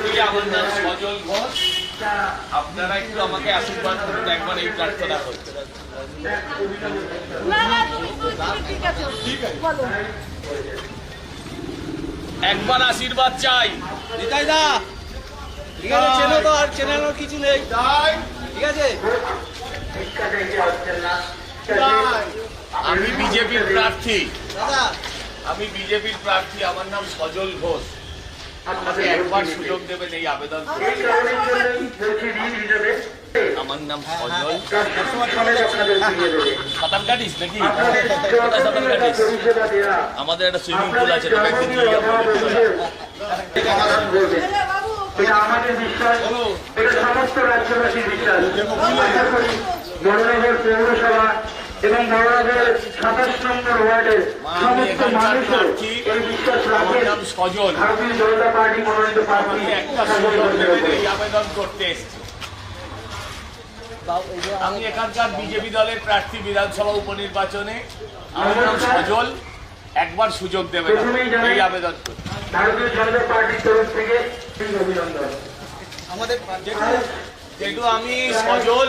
প্রার্থী আমার নাম সজল ঘোষ। আপনারা একটু আমাকে আশীর্বাদ করুন একবার এই প্রার্থনা করতে। না না তুমি তুমি তুমি ঠিক আছে। বলো। একবার আশীর্বাদ চাই। নিতাই দা ঠিক আছে চেনো তো আর চেনানোর কিছু নেই। ঠিক আছে। আমি বিজেপির প্রার্থী। দাদা। আমি বিজেপির প্রার্থী আমার নাম সজল ঘোষ। আমাকে একবার সুযোগ দেবেন এই আবেদন আমার নাম সজল সাঁতার কাটিস নাকি? সাঁতার কাটিস আমাদের একটা সুইমিং পুল আছে আমাদের বিশ্বাস এটা সমস্ত রাজ্যবাসীর বিশ্বাস। পৌরসভা এবং বড়নগর সাতাশ নম্বর ওয়ার্ডের আমি সমস্ত প্রার্থী এই বিশ্বাস রাখেন। ভারতীয় জনতা পার্টি মনোনীত এই আবেদন করতে আমি এখানকার বিজেপি দলের প্রার্থী বিধানসভা উপনির্বাচনে আমার সজল। একবার সুযোগ দেবে এই আবেদন। ভারতীয় জনতা পার্টির তরফ থেকে অভিনন্দন। আমাদের যেহেতু আমি সজল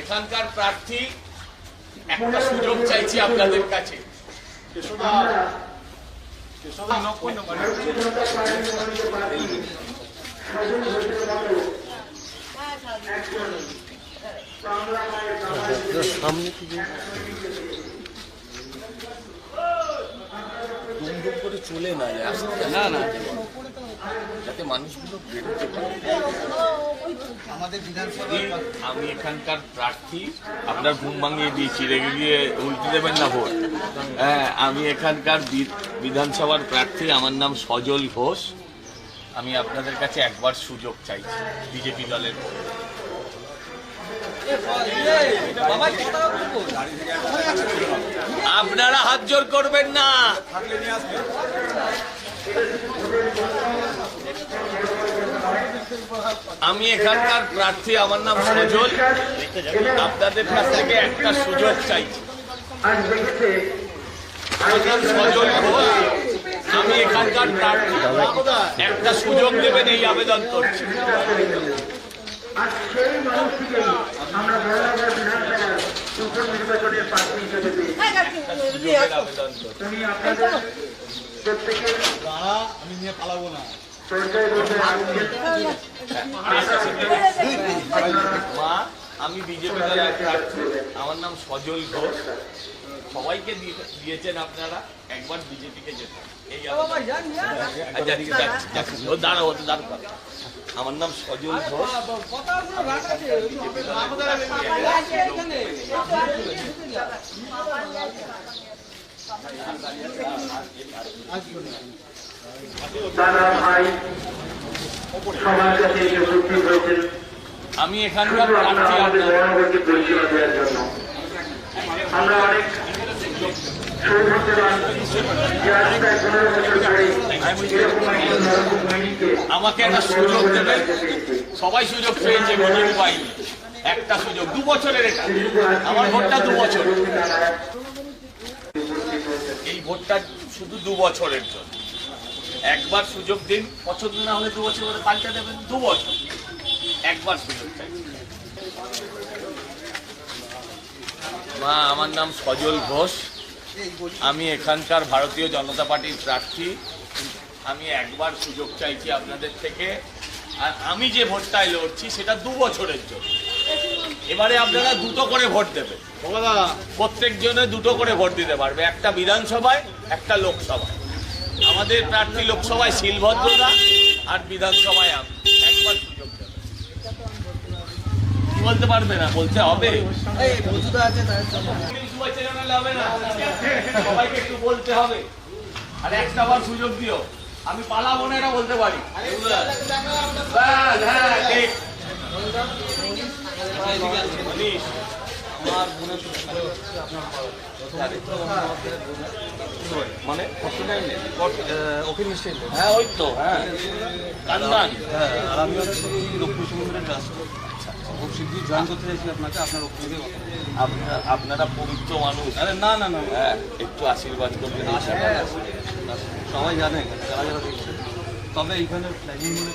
এখানকার প্রার্থী একটা সুযোগ চাইছি আপনাদের কাছে হ্যাঁ। দুমদুম করে চলে না না না যাতে মানুষগুলো বেরোতে পারে। আমাদের বিধানসভা আমি এখানকার প্রার্থী আপনার ঘুম ভাঙিয়ে দিয়েছি রেগে গিয়ে উল্টে দেবেন না ভোট। হ্যাঁ আমি এখানকার বিধানসভার প্রার্থী আমার নাম সজল ঘোষ। আমি আপনাদের কাছে একবার সুযোগ চাইছি বিজেপি দলের আপনারা হাত জোর করবেন না। আমি এখানকার প্রার্থী আমার নাম সজল। আপনাদের কাছ থেকে একটা সুযোগ চাইছি নাম সজল ঘোষ আমি এখানকার প্রার্থী। একটা সুযোগ দেবেন এই আবেদন করছি। হ্যাঁ আপনাদের আমি নিয়ে পালাবো না মা আমি বিজেপি আমার নাম সজল ঘোষ সবাইকে দিয়েছেন আপনারা একবার বিজেপিকে যেতে এই দাঁড়াও আমার নাম সজল ঘোষ আমি এখানকার আমরা অনেক আমাকে একটা সুযোগ দেবেন। সবাই সুযোগ পেয়েছে পাইনি। একটা সুযোগ, দু বছরের এটা। আমার ভোটটা দু বছর। এই ভোটটা শুধু দু বছরের জন্য। একবার সুযোগ দিন, পছন্দ না হলে দু বছর পরে পাল্টে দেবেন, দু বছর। একবার সুযোগ চাই। মা, আমার নাম সজল ঘোষ। আমি এখানকার ভারতীয় জনতা পার্টির প্রার্থী। আমি একবার সুযোগ চাইছি আপনাদের থেকে। আর আমি যে ভোটটায় লড়ছি, সেটা দু বছরের জন্য। এবারে আপনারা দুটো করে ভোট দেবেন। প্রত্যেক জনে দুটো করে ভোট দিতে পারবে একটা বিধানসভায় একটা লোকসভায় আমাদের প্রার্থী লোকসভায় শিলভদ্রদা আর বিধানসভায় আমি একবার সুযোগ বলতে পারবে না বলতে হবে সবাইকে একটু বলতে হবে আর একটা বার সুযোগ দিও আমি পালাবো না এটা বলতে পারি হ্যাঁ, ঠিক। মনীষ, আমার বোনের মানে ওকে নিশ্চয়ই হ্যাঁ ওই তো হ্যাঁ। হ্যাঁ আর আমি হচ্ছে লক্ষ্মী সমুদ্রের কাজ খুব শীঘ্রই জয়েন করতে চাইছি আপনাকে আপনার ওখানে আপনারা- আপনারা পবিত্র মানুষ। আরে না না না। হ্যাঁ একটু আশীর্বাদ করবেন সবাই জানে যারা যারা দেখছে। তবে এইখানে প্ল্যানিং মনে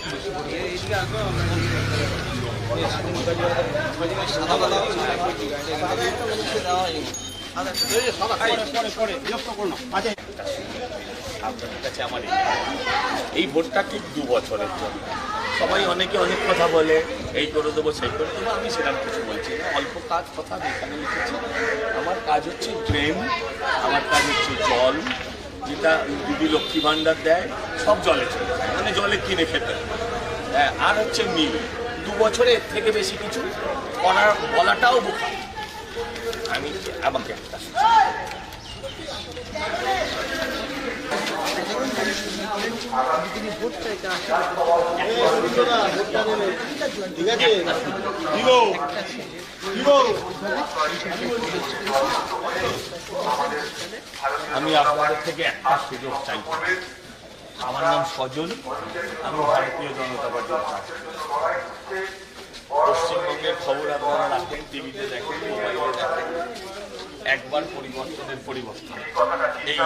এই ভোটটা ঠিক দু বছরের জন্য। সবাই অনেকে অনেক কথা বলে, এই করে দেবো, সেই করে দেবো, আমি সেরকম কিছু বলছি অল্প কাজ কথা এখানে লিখেছি। আমার কাজ হচ্ছে ড্রেন আমার কাজ হচ্ছে জল, যেটা দিদি লক্ষ্মী ভাণ্ডার দেয়, সব জলে চলে মানে জলে কিনে খেতে হ্যাঁ আর হচ্ছে মিল। দু বছরে এর থেকে বেশি কিছু করার বলাটাও বোকা। আমি আমাকে একটা আমি আপনাদের থেকে একটা সুযোগ চাই। আমার নাম সজল আমি ভারতীয় জনতা পার্টির পশ্চিমবঙ্গের খবর আপনারা রাখেন টিভিতে দেখেন মোবাইলে দেখেন। একবার পরিবর্তনের পরিবর্তন। এই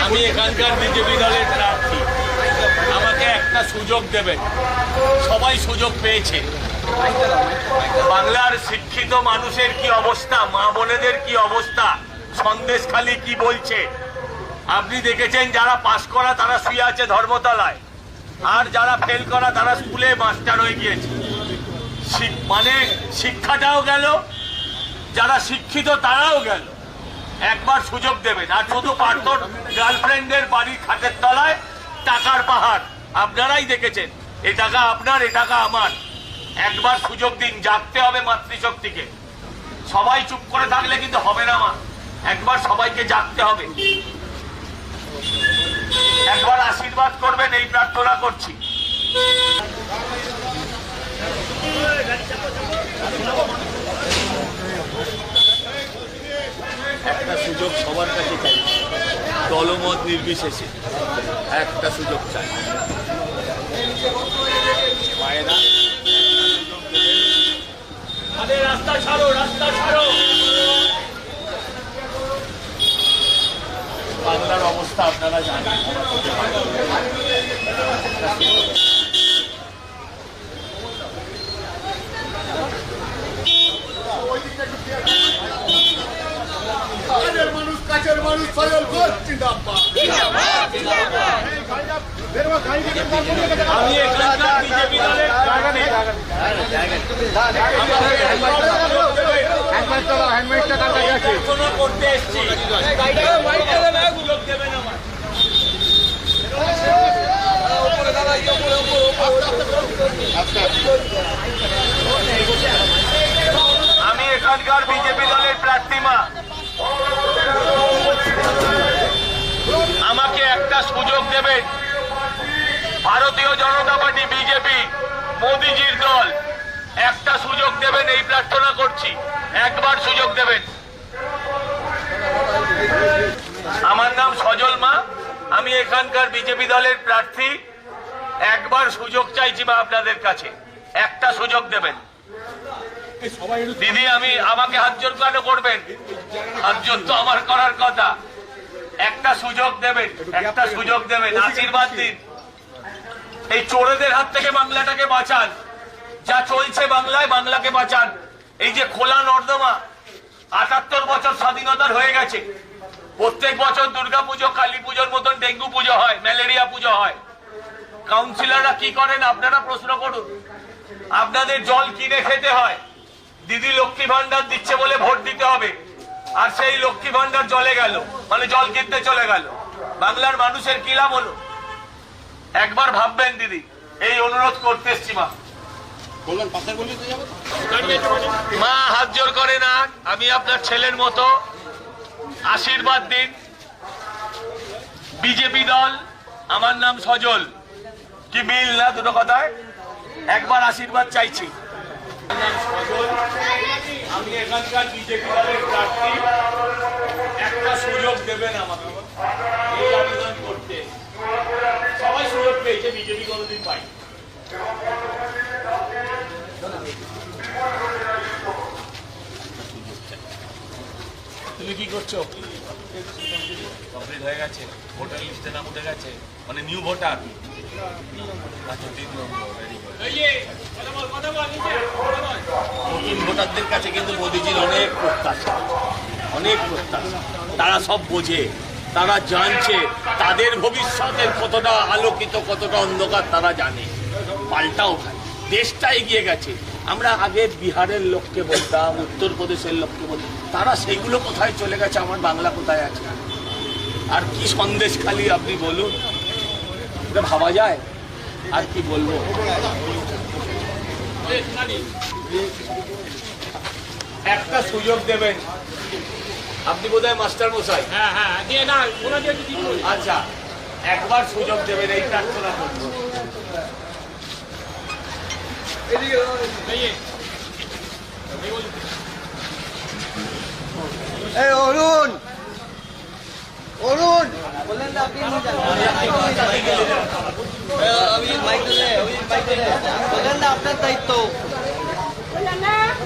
আমি। এখানকার বিজেপি দলের প্রার্থী। একটা সুযোগ দেবেন সবাই সুযোগ পেয়েছে। বাংলার শিক্ষিত মানুষের কি অবস্থা? মা বোনেদের কি অবস্থা? সন্দেশখালি কি বলছে? আপনি দেখেছেন যারা পাশ করা তারা শুয়ে আছে ধর্মতলায়। আর যারা ফেল করা তারা স্কুলে মাস্টার হয়ে গিয়েছে। মানে শিক্ষাটাও গেল, যারা শিক্ষিত তারাও গেল। একবার সুযোগ দেবেন। আর শুধু পার্থর গার্লফ্রেন্ডের বাড়ির খাটের তলায় টাকার পাহাড়। আপনারাই দেখেছেন। এ টাকা আপনার, এ টাকা আমার। একবার সুযোগ দিন, জাগতে হবে মাতৃশক্তিকে। সবাই চুপ করে থাকলে কিন্তু হবে না মা। একবার সবাইকে জাগতে হবে। একবার আশীর্বাদ করবেন, এই প্রার্থনা করছি। একটা সুযোগ সবার কাছে চাই। দলমত নির্বিশেষে একটা সুযোগ চাই। মায়েরা রাস্তা ছাড়ো রাস্তা ছাড়ো। বাংলার অবস্থা আপনারা জানেন। মানুষ কাছের মানুষ জিন্দাবাদ আমি এখানকার বিজেপি দলের প্রার্থী। মা দেবেন ভারতীয় জনতা পার্টি বিজেপি মোদিজির দল, একটা সুযোগ দেবেন, এই প্রার্থনা করছি। একবার সুযোগ দেবেন। আমার নাম সজল মা, আমি এখানকার বিজেপি দলের প্রার্থী। একবার সুযোগ চাইছি মা আপনাদের কাছে। একটা সুযোগ দেবেন। দিদি, আমি আমাকে হাত জোর কেন করবেন? হাত জোর তো আমার করার কথা। একটা সুযোগ দেবেন একটা সুযোগ দেবেন আশীর্বাদ দিন। এই চোরেদের হাত থেকে বাংলাটাকে বাঁচান। যা চলছে বাংলায় বাংলাকে বাঁচান। এই যে খোলা নর্দমা আটাত্তর বছর স্বাধীনতার হয়ে গেছে। প্রত্যেক বছর দুর্গা পুজো কালী পুজোর মতন ডেঙ্গু পুজো হয় ম্যালেরিয়া পুজো হয়। কাউন্সিলররা কি করেন আপনারা প্রশ্ন করুন। আপনাদের জল কিনে খেতে হয়। দিদি লক্ষ্মী ভান্ডার দিচ্ছে বলে ভোট দিতে হবে। আর সেই লক্ষ্মী ভান্ডার চলে গেল। মানে জল কিনতে চলে গেল। বাংলার মানুষের কি লাভ হলো? একবার ভাববেন দিদি এই অনুরোধ করতে এসছি মা। মা হাত জোর করে না আমি আপনার ছেলের মতো। আশীর্বাদ দিন। বিজেপি দল আমার নাম সজল। কি মিল না দুটো কথায়? একবার আশীর্বাদ চাইছি। আমি এখানকার বিজেপি দলের প্রার্থী। একটা সুযোগ দেবেন আমাকে। এই আবেদন করতে। সবাই সুযোগ পেয়েছে বিজেপি কোনোদিন পাই তুমি কি করছ? কমপ্লিট হয়ে গেছে। ভোটার লিস্টে নাম উঠে গেছে। মানে নিউ ভোটার আচ্ছা তিন নম্বর. নতুন ভোটারদের কাছে কিন্তু মোদিজির অনেক প্রত্যাশা অনেক প্রত্যাশা। তারা সব বোঝে, তারা জানছে, তাদের ভবিষ্যতের কতটা আলোকিত, কতটা অন্ধকার তারা জানে। পাল্টাও দেশটা এগিয়ে গেছে। আমরা আগে বিহারের লোককে বলতাম, উত্তরপ্রদেশের লোককে বলতাম, তারা সেগুলো কোথায় চলে গেছে, আমার বাংলা কোথায় আছে? আর কি সন্দেশ খালি আপনি বলুন। এটা ভাবা যায়? আর কি বলব? একটা সুযোগ দেবেন। আপনি বোধহয় মাস্টার মশাই হ্যাঁ হ্যাঁ দিয়ে দিদি আচ্ছা একবার সুযোগ দেবেন এই প্রার্থনা করব এই অরুণ! অরুণ! বললেন না